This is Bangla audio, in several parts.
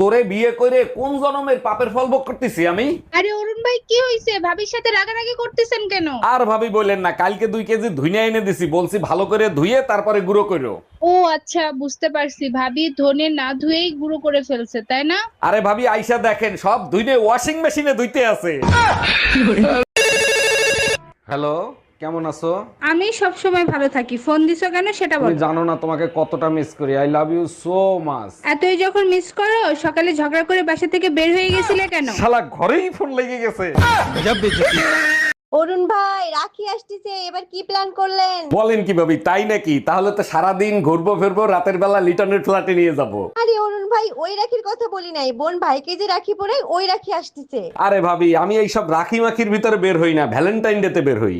তোরে বিয়ে করে কোন জন্মের পাপের ফল ভোগ করতেছি আমি? আরে অরুণ ভাই কি হয়েছে ভাবির সাথে রাগারাগি করতেছেন কেন? আর ভাবি বলেন না কালকে দুই কেজি ধুইনা এনে দিছি বলছি ভালো করে ধুয়ে তারপরে গুঁড়ো করো ও আচ্ছা বুঝতে পারছি। ভাবি ধনে না ধুয়েই গুঁড়ো করে ফেলছে তাই না? আরে ভাবি আইসা দেখেন সব ধুইনে ওয়াশিং মেশিনে ধুইতে আছে। হ্যালো? কেমন আছো? আমি সব সময় ভালো থাকি। ফোন দিছো কেন সেটা তুমি বলো। জানো না তোমাকে কতটা মিস করি। I love you so much এতই যখন মিস করো সকালে ঝগড়া করে বাসা থেকে বের হয়ে গেছিলে কেন? শালা ঘরেই ফোন লেগে গেছে। অরুণ ভাই রাখি আসতেছে। এবার কি প্ল্যান করলেন? বলেন কি ভাবি তাই নাকি? তাহলে তো সারাদিন ঘুরবো ফিরবো রাতের বেলা লিটনের ফ্ল্যাটে নিয়ে যাব। আরে ভাই ওই রাখির কথা বলি নাই। বোন ভাইকে যে রাখি পরে ওই রাখি আসতেছে। আরে ভাবি আমি এইসব রাখি মাখির ভিতরে বের হই না ভ্যালেন্টাইন ডে তে বের হই।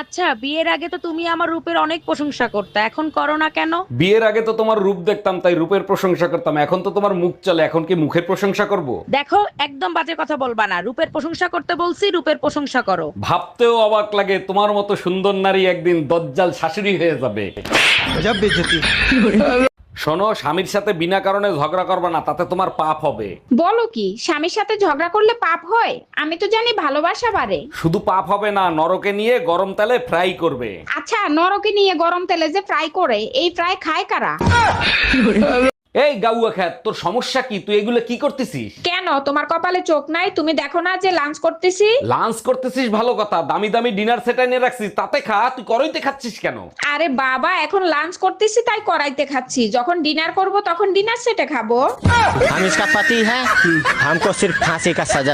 আচ্ছা বিয়ের আগে তো তুমি আমার রূপের অনেক প্রশংসা করতে এখন করো না কেন? বিয়ের আগে তো তোমার রূপ দেখতাম তাই রূপের প্রশংসা করতাম এখন তো তোমার মুখ চলে এখন কি মুখের প্রশংসা করব? দেখো একদম বাজে কথা বলবা না রূপের প্রশংসা করতে বলছি রূপের প্রশংসা করো। ভাবতেও অবাক লাগে তোমার মতো সুন্দর নারী একদিন দজ্জাল শাশুড়ি হয়ে যাবে। শোনো স্বামীর সাথে বিনা কারণে ঝগড়া করবে না তাতে তোমার পাপ হবে। বলো কি স্বামীর সাথে ঝগড়া করলে পাপ হয়? আমি তো জানি ভালোবাসা বাড়ে। শুধু পাপ হবে না নরকে নিয়ে গরম তেলে ফ্রাই করবে। আচ্ছা নরকে নিয়ে গরম তেলে যে ফ্রাই করে এই ফ্রাই খায় কারা? এই গাউয়া খ্যাত তোর সমস্যা কি তুই এগুলো কি করতেছিস কেন তোমার কপালে চোখ নাই তুমি দেখো না যে লাঞ্চ করতেছি লাঞ্চ করতেছিস ভালো কথা দামি দামি ডিনার সেট এনে রাখছিস তাতে খা তুই করইতে খাচ্ছিস কেন আরে বাবা এখন লাঞ্চ করতেছি তাই করাইতে খাচ্ছি যখন ডিনার করব তখন ডিনার সেটে খাবো हम इसका पति है हमको सिर्फ फांसी का सजा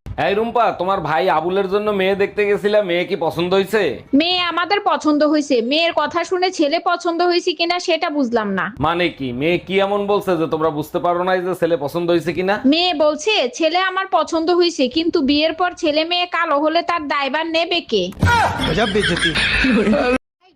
এই রুম্পা তোমার ভাই আবুলের জন্য মেয়ে দেখতে গেছিলাম মেয়ে কি পছন্দ হয়েছে মেয়ে আমাদের পছন্দ হয়েছে মেয়ের কথা শুনে ছেলে পছন্দ হয়েছে কিনা সেটা বুঝলাম না। মানে কি? মেয়ে কি এমন বলছে যে তোমরা বুঝতে পারো না যে ছেলে পছন্দ হয়েছে কিনা? মেয়ে বলছে ছেলে আমার পছন্দ হয়েছে কিন্তু বিয়ের পর ছেলে মেয়ে কালো হলে তার দায়ভার নেবে কে?